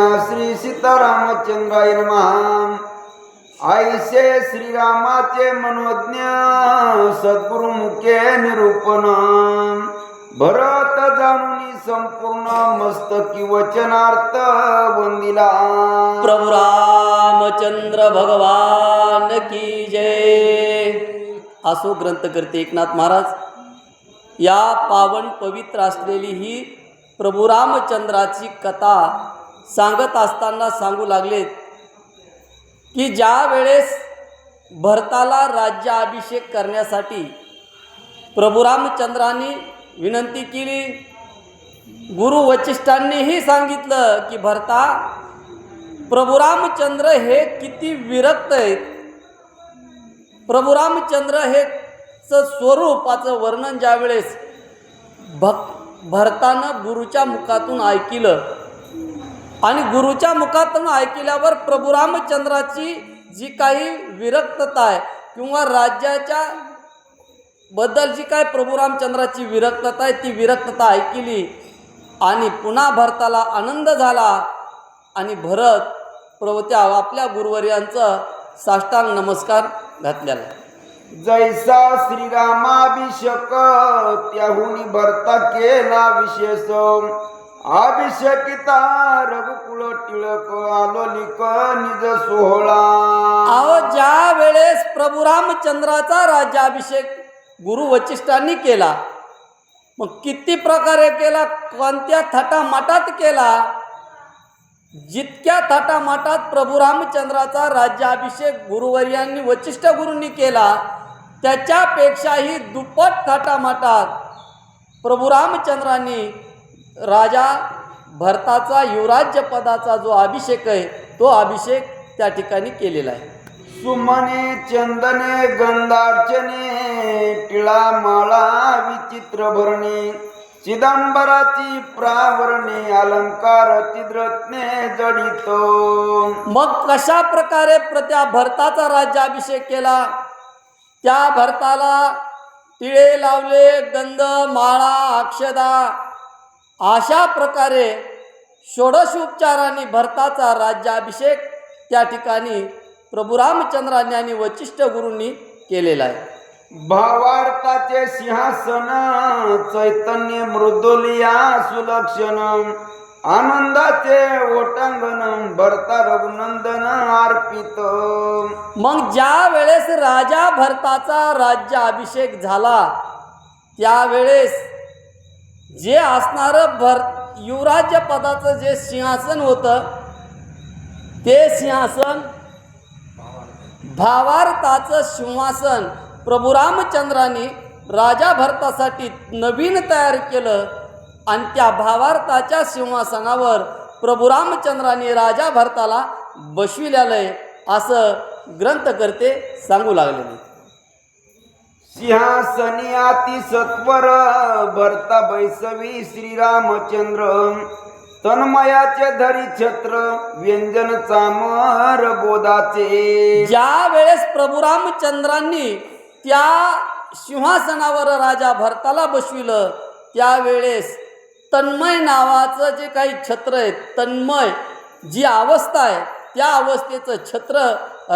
श्री सीतारामचंद्राय नमः। आईसे श्रीरामाचे मनोज्ञ सद्गुरु मुखे निरूपण भरत जाणून संपूर्ण मस्तकी वचनार्थ वंदिला प्रभु रामचंद्र भगवान की जय। असो ग्रंथकर्ते एकनाथ महाराज या पावन पवित्र असलेली ही प्रभू रामचंद्राची कथा सांगत असताना सांगू लागलेत की ज्या वेळेस भरताला राज्याभिषेक करण्यासाठी प्रभू रामचंद्रांनी विनंती केली गुरु वचिष्ठांनीही सांगितलं की भरता प्रभू रामचंद्र हे किती विरक्त आहेत. प्रभू रामचंद्र हे स्वरूपाचं वर्णन ज्यावेळेस भक् भरतानं गुरुच्या मुखातून ऐकिलं आणि गुरुच्या मुखातून ऐकल्यावर प्रभू रामचंद्राची जी काही विरक्तता आहे किंवा राज्याच्या बद्दल जी काय प्रभू रामचंद्राची विरक्तता आहे ती विरक्तता ऐकली आणि पुन्हा भरताला आनंद झाला आणि भरत प्रवत्या आपल्या गुरुवर्यांचं साष्टांग नमस्कार घातलेला जैसा श्रीरामाभिषेक त्याहून भरता केला विशेष. अभिषेकिता रघुकुळ टिळक आलोलिक निज सोहळा. अहो ज्या वेळेस प्रभू रामचंद्राचा राज्याभिषेक गुरु वचिष्ठांनी केला मग किती प्रकारे केला कोणत्या थाटामाटात केला जितक्या थाटामाटात प्रभू रामचंद्राचा राज्याभिषेक गुरुवर्यांनी वचिष्ठ गुरूंनी केला त्याच्यापेक्षाही दुप्पट थाटामाटात प्रभू रामचंद्रांनी राजा भरताचा युवराज्य पदाचा जो अभिषेक आहे तो अभिषेक त्या ठिकाणी केलेला आहे. सुमने चंदने गंधार्चने टिळा माळा विचित्र भरणे चिदंबराची प्रावरणे अलंकार चिद्रत्ने जडित. मग कशा प्रकारे प्र- त्या भरताचा राज्याभिषेक केला? त्या भरताला टिळे लावले गंध माळा अक्षदा अशा प्रकारे षोडशोपचारांनी भरताचा राज्याभिषेक त्या ठिकाणी प्रभू रामचंद्रांनी आणि वचिष्ठ गुरूंनी केलेला आहे. भावार्थाचे सिंहासन चैतन्य मृदुलिया सुलक्षण आनंदाचे ओटांगण भरता रघुनंदन अर्पित. मग ज्या वेळेस राजा भरताचा राज्याभिषेक झाला त्यावेळेस जे असणारं भर युवराज्य पदाचं जे सिंहासन होतं ते सिंहासन भावार्थाचं सिंहासन प्रभू रामचंद्रांनी राजा भरतासाठी नवीन तयार केलं आणि त्या भावार्थाच्या सिंहासनावर प्रभू रामचंद्रांनी राजा भरताला बसविलेलं आहे असं ग्रंथकर्ते सांगू लागलेले. सिंहासनी अति सत्वर भरता बैसवी श्रीरामचंद्र. तन्मयाचे धरी छत्र व्यंजन चामर बोधाचे. ज्या वेळेस प्रभू रामचंद्रांनी त्या सिंहासनावर राजा भरताला बसविलं त्यावेळेस तन्मय नावाचं जे काही छत्र आहे तन्मय जी अवस्था आहे त्या अवस्थेचं छत्र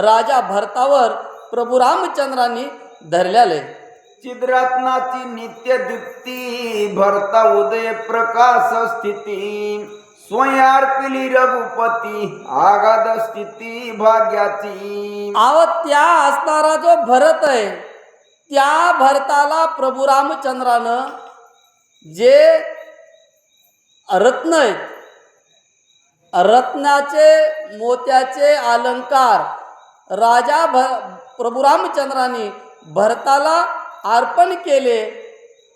राजा भरतावर प्रभू रामचंद्रांनी धरलेलं आहे चिद्रत्नाची नित्य दीप्ती भरता उदय प्रकाश स्थिती स्वयंर्पिली रघुपती आगाध स्थिती भाग्याची. आव त्या असणारा जो भरत आहे त्या भरताला प्रभू रामचंद्रानं जे रत्न आहेत रत्नाचे मोत्याचे अलंकार राजा भ प्रभू रामचंद्रांनी भरताला अर्पण केले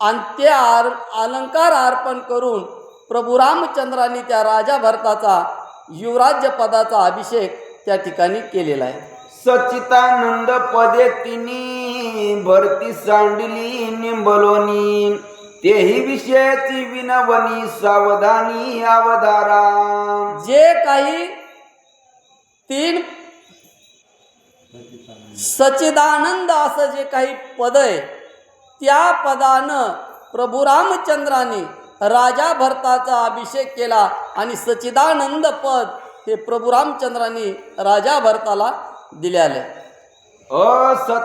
आणि ते आर अलंकार अर्पण करून प्रभू रामचंद्रांनी त्या राजा भरताचा युवराज्य पदाचा अभिषेक त्या ठिकाणी केलेला आहे. सचितानंद पदे तिनी भरती सांडली निंबलोनी. तेही विषयाची विनवनी सावधानी अवधारा. जे काही तीन सचिदानंद असं जे काही पद आहे त्या पदानं प्रभू रामचंद्राने राजा भरताचा अभिषेक केला आणि सचिदानंद पद हे प्रभू रामचंद्राने राजा भरताला दिल्याले असत